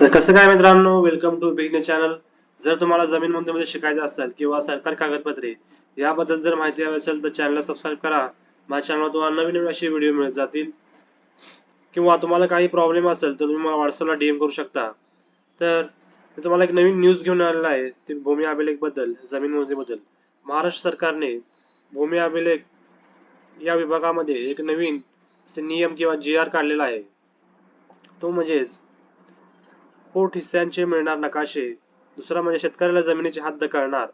तर कसं काय मित्रांनो? वेलकम टू बिगने चॅनल जर तुम्हाला जमीन नोंदणीमध्ये शिकायचं असेल किंवा सरकारी कागदपत्रे याबद्दल जर माहिती हवी असेल तर चॅनलला सबस्क्राईब करा. माझ्या चॅनलवर तुम्हाला नवीन नवीन असे व्हिडिओ मिळत जातील. किंवा तुम्हाला काही प्रॉब्लेम असेल तर तुम्ही मला व्हॉट्सअपला डीएम करू शकता. तर मी तुम्हाला एक नवीन न्यूज घेऊन आलेला आहे ते भूमी अभिलेखबद्दल जमीन मोजणीबद्दल. महाराष्ट्र सरकारने भूमी अभिलेख या विभागामध्ये एक नवीन असे नियम किंवा जी आर काढलेला आहे. तो म्हणजेच पोट हिस्स्यांचे मिळणार नकाशे. दुसरा म्हणजे शेतकऱ्याला जमिनीचे हद्द कळणार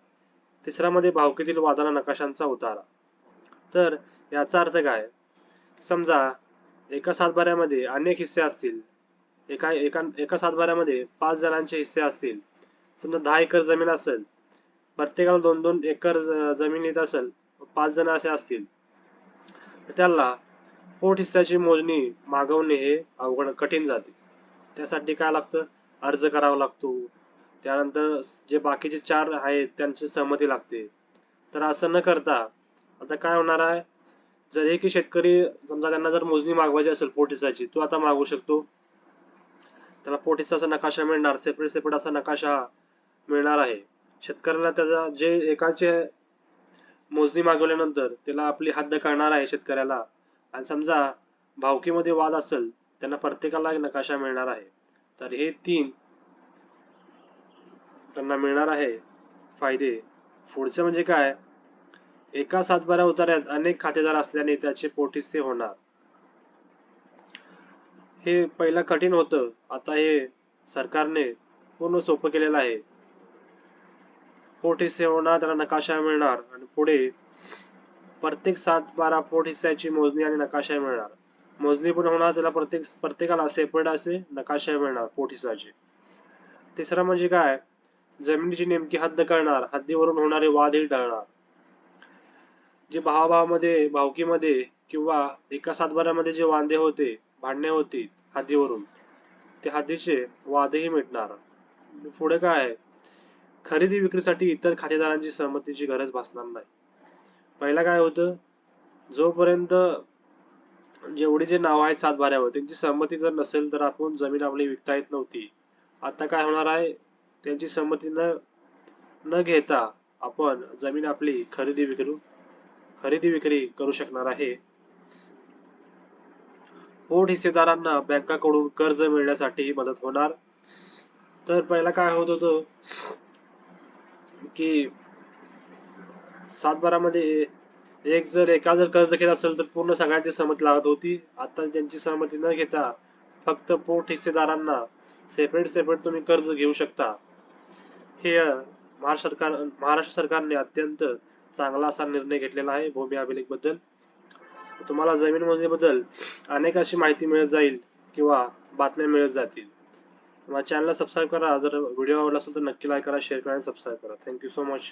तिसरा मध्ये भावकीतील वादाला नकाशांचा उतारा. तर याचा अर्थ काय? समजा एका सातबाऱ्यामध्ये अनेक हिस्से असतील. एका एका एका सातबाऱ्यामध्ये पाच जणांचे हिस्से असतील. समजा दहा एकर जमीन असेल. प्रत्येकाला दोन दोन एकर जमीन येत असेल. पाच जण असे असतील. त्याला पोट हिस्साची मोजणी मागवणे हे अवघड कठीण जाते. त्यासाठी काय लागतं? अर्ज करावा लागतो. त्यानंतर जे बाकीचे चार आहेत त्यांची सहमती लागते. तर असं न करता आता काय होणार आहे? जर एक शेतकरी समजा त्यांना जर मोजणी मागवायची असेल पोटिसाची तो आता मागवू शकतो. त्याला पोटिसाचा नकाशा मिळणार सेपरेट सेपरेट असा नकाशा मिळणार आहे. शेतकऱ्याला त्याचा जे एकाचे मोजणी मागवल्यानंतर त्याला आपली हद्द कळणार आहे शेतकऱ्याला. आणि समजा भावकीमध्ये वाद असेल त्यांना प्रत्येकाला एक नकाशा मिळणार आहे. तर हे तीन त्यांना मिळणार आहे. फायदे. पुढचं म्हणजे काय? एका सातबारा उतार्यात अनेक खातेदार असल्याने त्याचे पोटिसे होणार. हे पहिला कठीण होतं. आता हे सरकारने पूर्ण सोपं केलेलं आहे. पोट हिस्से होणार त्याला नकाशा मिळणार आणि पुढे प्रत्येक सात बारा पोट हिस्साची मोजणी आणि नकाशा मिळणार. मोजणी पण होणार त्याला प्रत्येक प्रत्येकाला सेपरेट असे नकाशा मिळणार पोठीसाचे तिसरा म्हणजे काय? जमिनीची नेमकी हद्द कळणार हद्दीवरून होणारे वादही टळणार. जे भावाभावामध्ये भावकीमध्ये किंवा एका सातबाऱ्यामध्ये जे वांदे होते भांडणे होती हद्दीवरून ते हद्दीचे वादही मिटणार. पुढे काय? आहे खरेदी विक्रीसाठी इतर खातेदारांची सहमतीची गरज भासणार नाही. पहिला काय होतं? जोपर्यंत जेवढी जे नाव आहेत सातबाऱ्यावर त्यांची संमती जर नसेल तर आपण जमीन आपली विकता येत नव्हती. आता काय होणार आहे? त्यांची संमती न न घेता आपण जमीन आपली खरेदी विक्री खरेदी विक्री करू शकणार आहे. पोट हिस्सेदारांना बँकाकडून कर्ज मिळण्यासाठी मदत होणार. तर पहिला काय होत होतं? की सातबारामध्ये एक जर एका जर कर्ज घेत असेल तर पूर्ण सगळ्यांची सहमती लागत होती. आता त्यांची सहमती न घेता फक्त पोट हिस्सेदारांना सेपरेट सेपरेट तुम्ही कर्ज घेऊ शकता. हे महाराष्ट्र सरकार महाराष्ट्र सरकारने अत्यंत चांगला असा निर्णय घेतलेला आहे भूमी अभिलेखबद्दल तुम्हाला जमीन मोजणीबद्दल अनेक अशी माहिती मिळत जाईल किंवा बातम्या मिळत जातील. माझ्या चॅनलला सबस्क्राईब करा. जर व्हिडिओ आवडला असेल तर नक्की लाईक करा शेअर करा आणि सबस्क्राईब करा. Thank you so much